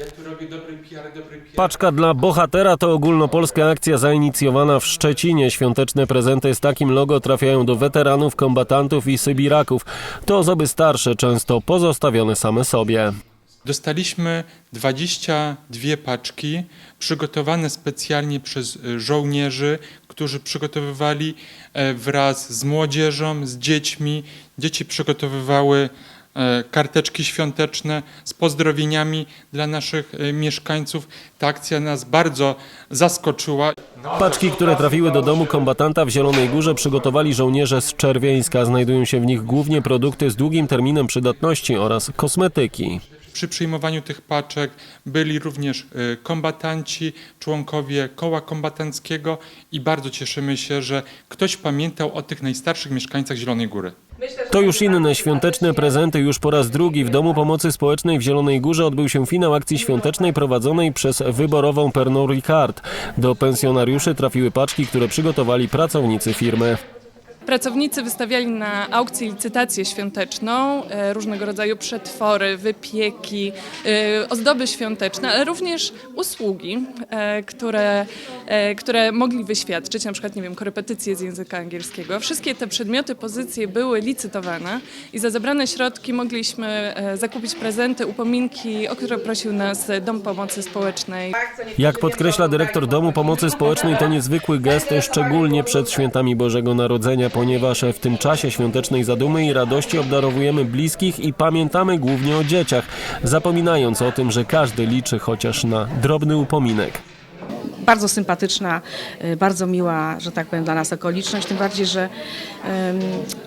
Ja tu robię dobry PR, dobry PR. Paczka dla bohatera to ogólnopolska akcja zainicjowana w Szczecinie. Świąteczne prezenty z takim logo trafiają do weteranów, kombatantów i sybiraków. To osoby starsze, często pozostawione same sobie. Dostaliśmy 22 paczki przygotowane specjalnie przez y, żołnierzy, którzy przygotowywali e, wraz z młodzieżą, z dziećmi. Dzieci przygotowywały e, karteczki świąteczne z pozdrowieniami dla naszych e, mieszkańców. Ta akcja nas bardzo zaskoczyła. Paczki, które trafiły do domu kombatanta w Zielonej Górze przygotowali żołnierze z Czerwieńska. Znajdują się w nich głównie produkty z długim terminem przydatności oraz kosmetyki. Przy przyjmowaniu tych paczek byli również y, kombatanci, członkowie koła kombatanckiego i bardzo cieszymy się, że ktoś pamiętał o tych najstarszych mieszkańcach Zielonej Góry. To już inne świąteczne prezenty. Już po raz drugi w Domu Pomocy Społecznej w Zielonej Górze odbył się finał akcji świątecznej prowadzonej przez wyborową Pernod Ricard. Do pensjonariuszy trafiły paczki, które przygotowali pracownicy firmy. Pracownicy wystawiali na aukcję licytację świąteczną, e, różnego rodzaju przetwory, wypieki, e, ozdoby świąteczne, ale również usługi, e, które, które mogli wyświadczyć, na przykład, nie wiem, korepetycje z języka angielskiego. Wszystkie te przedmioty, pozycje były licytowane i za zebrane środki mogliśmy zakupić prezenty, upominki, o które prosił nas Dom Pomocy Społecznej. Jak podkreśla dyrektor Domu Pomocy Społecznej, to niezwykły gest, szczególnie przed świętami Bożego Narodzenia, ponieważ w tym czasie świątecznej zadumy i radości obdarowujemy bliskich i pamiętamy głównie o dzieciach, zapominając o tym, że każdy liczy chociaż na drobny upominek. bardzo sympatyczna, y, bardzo miła, że tak powiem, dla nas okoliczność, tym bardziej, że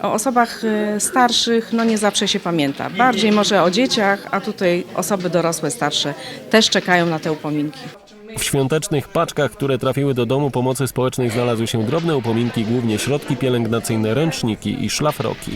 o osobach y, starszych no nie zawsze się pamięta. Bardziej może o dzieciach, a tutaj osoby dorosłe, starsze też czekają na te upominki. W świątecznych paczkach, które trafiły do Domu Pomocy Społecznej znalazły się drobne upominki, głównie środki pielęgnacyjne, ręczniki i szlafroki.